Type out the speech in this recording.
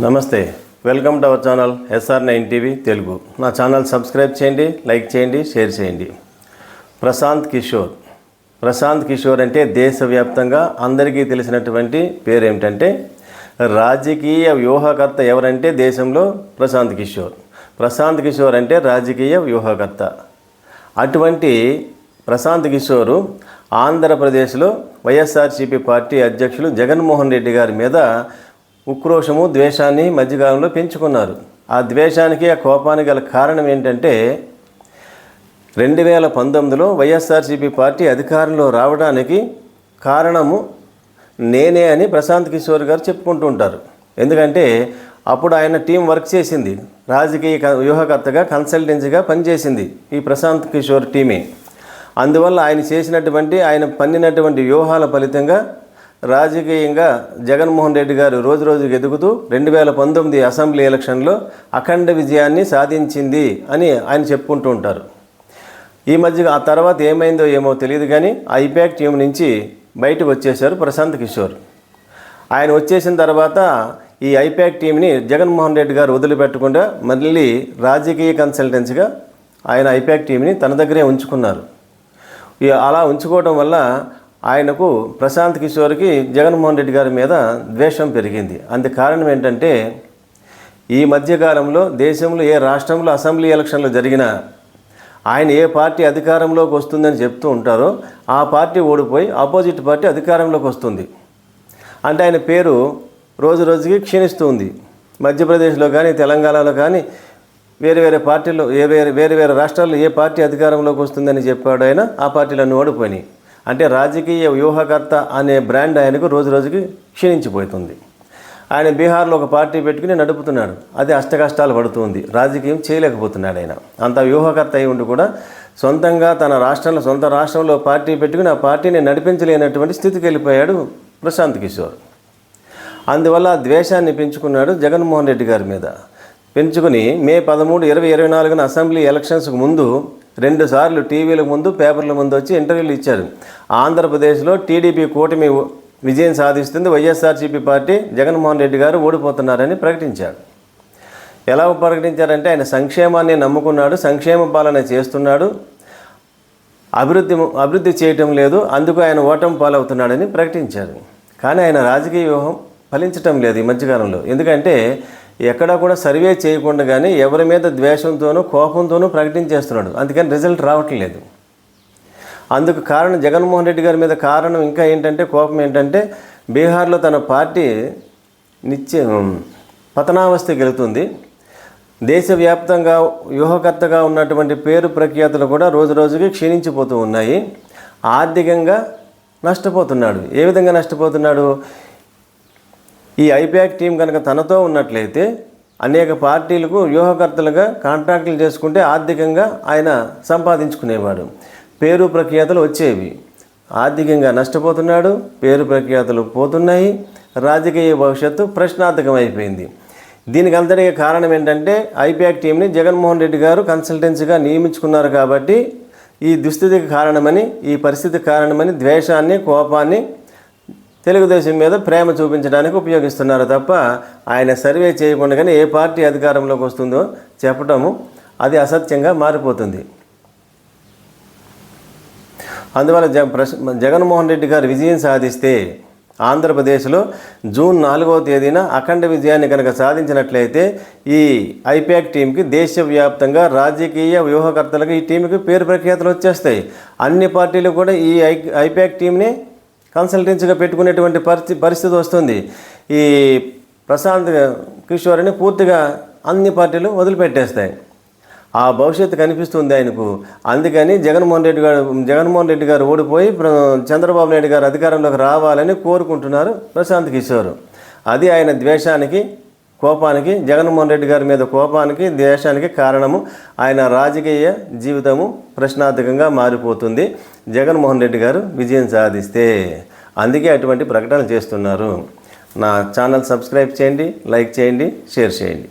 నమస్తే. Welcome to our channel SR nine TV Telugu. నా channel subscribe చేయండి like చేయండి షేర్ చేయండి. ప్రశాంత్ కిషోర్. ప్రశాంత్ కిషోర్ అంటే దేశవ్యాప్తంగా అందరికీ తెలిసినటువంటి పేరు ఏమిటంటే రాజకీయ వ్యూహకర్త ఎవరంటే దేశంలో ప్రశాంత్ కిషోర్. ప్రశాంత్ కిషోర్ అంటే రాజకీయ వ్యూహకర్త. అటువంటి ప్రశాంత్ కిషోరు ఆంధ్రప్రదేశ్లో వైఎస్ఆర్సీపీ పార్టీ అధ్యక్షులు జగన్మోహన్ రెడ్డి గారి మీద ఉక్రోషము ద్వేషాన్ని మధ్యకాలంలో పెంచుకున్నారు. ఆ ద్వేషానికి ఆ కోపానికి గల కారణం ఏంటంటే రెండు వేల పంతొమ్మిదిలో వైఎస్ఆర్సీపీ పార్టీ అధికారంలో రావడానికి కారణము నేనే అని ప్రశాంత్ కిషోర్ గారు చెప్పుకుంటూ ఉంటారు ఎందుకంటే అప్పుడు ఆయన టీం వర్క్ చేసింది. రాజకీయ వ్యూహకర్తగా కన్సల్టెన్సీగా పనిచేసింది ఈ ప్రశాంత్ కిషోర్ టీమే. అందువల్ల ఆయన చేసినటువంటి ఆయన పన్నినటువంటి వ్యూహాల ఫలితంగా రాజకీయంగా జగన్మోహన్ రెడ్డి గారు రోజు రోజుకు ఎదుగుతూ రెండు వేల పంతొమ్మిది అసెంబ్లీ ఎలక్షన్లో అఖండ విజయాన్ని సాధించింది అని ఆయన చెప్పుకుంటూ ఉంటారు. ఈ మధ్య ఆ తర్వాత ఏమైందో ఏమో తెలియదు కానీ ఆ ఐపాక్ టీం నుంచి బయటకు వచ్చేశారు ప్రశాంత్ కిషోర్. ఆయన వచ్చేసిన తర్వాత ఈ ఐపాక్ టీంని జగన్మోహన్ రెడ్డి గారు వదిలిపెట్టకుండా మళ్ళీ రాజకీయ కన్సల్టెన్సీగా ఆయన ఐపాక్ టీంని తన దగ్గరే ఉంచుకున్నారు. అలా ఉంచుకోవడం వల్ల ఆయనకు ప్రశాంత్ కిషోర్కి జగన్మోహన్ రెడ్డి గారి మీద ద్వేషం పెరిగింది. అందుకు కారణం ఏంటంటే ఈ మధ్యకాలంలో దేశంలో ఏ రాష్ట్రంలో అసెంబ్లీ ఎలక్షన్లు జరిగినా ఆయన ఏ పార్టీ అధికారంలోకి వస్తుందని చెప్తూ ఉంటారో ఆ పార్టీ ఓడిపోయి ఆపోజిట్ పార్టీ అధికారంలోకి వస్తుంది. అంటే ఆయన పేరు రోజు రోజుకి క్షీణిస్తూ ఉంది. మధ్యప్రదేశ్లో కానీ తెలంగాణలో కానీ వేరే వేరే పార్టీలు ఏ వేరే వేరే వేరే రాష్ట్రాల్లో ఏ పార్టీ అధికారంలోకి వస్తుందని చెప్పాడు ఆయన ఆ పార్టీలన్నీ ఓడిపోయినాయి. అంటే రాజకీయ వ్యూహకర్త అనే బ్రాండ్ ఆయనకు రోజు రోజుకి క్షీణించిపోతుంది. ఆయన బీహార్లో ఒక పార్టీ పెట్టుకుని నడుపుతున్నాడు. అది అష్టకష్టాలు పడుతుంది. రాజకీయం చేయలేకపోతున్నాడు ఆయన. అంత వ్యూహకర్త అయి ఉండి కూడా సొంతంగా తన రాష్ట్రంలో సొంత రాష్ట్రంలో పార్టీ పెట్టుకుని ఆ పార్టీని నడిపించలేనటువంటి స్థితికి వెళ్ళిపోయాడు ప్రశాంత్ కిషోర్. అందువల్ల ఆ ద్వేషాన్ని పెంచుకున్నాడు జగన్మోహన్ రెడ్డి గారి మీద. పెంచుకుని మే పదమూడు ఇరవై ఇరవై నాలుగున అసెంబ్లీ ఎలక్షన్స్కు ముందు రెండు సార్లు టీవీల ముందు పేపర్ల ముందు వచ్చి ఇంటర్వ్యూలు ఇచ్చారు. ఆంధ్రప్రదేశ్లో టీడీపీ కూటమి విజయం సాధిస్తుంది. వైఎస్ఆర్సీపీ పార్టీ జగన్మోహన్ రెడ్డి గారు ఓడిపోతున్నారని ప్రకటించారు. ఎలా ప్రకటించారంటే ఆయన సంక్షేమాన్ని నమ్ముకున్నాడు సంక్షేమ పాలన చేస్తున్నాడు. అభివృద్ధి అభివృద్ధి చేయటం లేదు అందుకు ఆయన ఓటమి పాలవుతున్నాడని ప్రకటించారు. కానీ ఆయన రాజకీయ వ్యూహం ఫలించటం లేదు ఈ మధ్యకాలంలో. ఎందుకంటే ఎక్కడా కూడా సర్వే చేయకుండా కానీ ఎవరి మీద ద్వేషంతోనూ కోపంతోనూ ప్రకటించేస్తున్నాడు. అందుకని రిజల్ట్ రావట్లేదు అందుకు కారణం జగన్మోహన్ రెడ్డి గారి మీద కారణం ఇంకా ఏంటంటే కోపం ఏంటంటే బీహార్లో తన పార్టీ నిత్య పతనావస్థకి వెళుతుంది. దేశవ్యాప్తంగా వ్యూహకర్తగా ఉన్నటువంటి పేరు ప్రఖ్యాతులు కూడా రోజు రోజుకి క్షీణించిపోతూ ఉన్నాయి. ఆర్థికంగా నష్టపోతున్నాడు. ఏ విధంగా నష్టపోతున్నాడు? ఈ ఐప్యాక్ టీం కనుక తనతో ఉన్నట్లయితే అనేక పార్టీలకు వ్యూహకర్తలుగా కాంట్రాక్టులు చేసుకుంటే ఆర్థికంగా ఆయన సంపాదించుకునేవాడు. పేరు ప్రఖ్యాతలు వచ్చేవి. ఆర్థికంగా నష్టపోతున్నాడు పేరు ప్రఖ్యాతలు పోతున్నాయి రాజకీయ భవిష్యత్తు ప్రశ్నార్థకం అయిపోయింది దీనికి అంతటికి కారణం ఏంటంటే ఐపాక్ టీంని జగన్మోహన్ రెడ్డి గారు కన్సల్టెన్సీగా నియమించుకున్నారు కాబట్టి ఈ దుస్థితికి కారణమని ఈ పరిస్థితికి కారణమని ద్వేషాన్ని కోపాన్ని తెలుగుదేశం మీద ప్రేమ చూపించడానికి ఉపయోగిస్తున్నారు తప్ప ఆయన సర్వే చేయకుండానే ఏ పార్టీ అధికారంలోకి వస్తుందో చెప్పటము అది అసత్యంగా మారిపోతుంది. అందువల్ల జ ప్రశ్ జగన్మోహన్ రెడ్డి గారు విజయం సాధిస్తే ఆంధ్రప్రదేశ్లో జూన్ నాలుగవ తేదీన అఖండ విజయాన్ని కనుక సాధించినట్లయితే ఈ ఐపాక్ టీంకి దేశవ్యాప్తంగా రాజకీయ వ్యూహకర్తలకు ఈ టీంకి పేరు ప్రఖ్యాతులు వచ్చేస్తాయి. అన్ని పార్టీలు కూడా ఈ ఐ ఐపాక్ టీంని కన్సల్టెన్సీగా పెట్టుకునేటువంటి పరిస్థితి పరిస్థితి వస్తుంది. ఈ ప్రశాంత్ కిషోర్ని పూర్తిగా అన్ని పార్టీలు వదిలిపెట్టేస్తాయి. ఆ భవిష్యత్తు కనిపిస్తుంది ఆయనకు. అందుకని జగన్మోహన్ రెడ్డి గారు జగన్మోహన్ రెడ్డి గారు ఓడిపోయి చంద్రబాబు నాయుడు గారు అధికారంలోకి రావాలని కోరుకుంటున్నారు ప్రశాంత్ కిషోర్. అది ఆయన ద్వేషానికి కోపానికి జగన్మోహన్ రెడ్డి గారి మీద కోపానికి ద్వేషానికి కారణము. ఆయన రాజకీయ జీవితము ప్రశ్నార్థకంగా మారిపోతుంది. జగన్మోహన్ రెడ్డి గారు విజయం సాధిస్తే. అందుకే అటువంటి ప్రకటనలు చేస్తున్నారు. నా ఛానల్ సబ్స్క్రైబ్ చేయండి లైక్ చేయండి షేర్ చేయండి.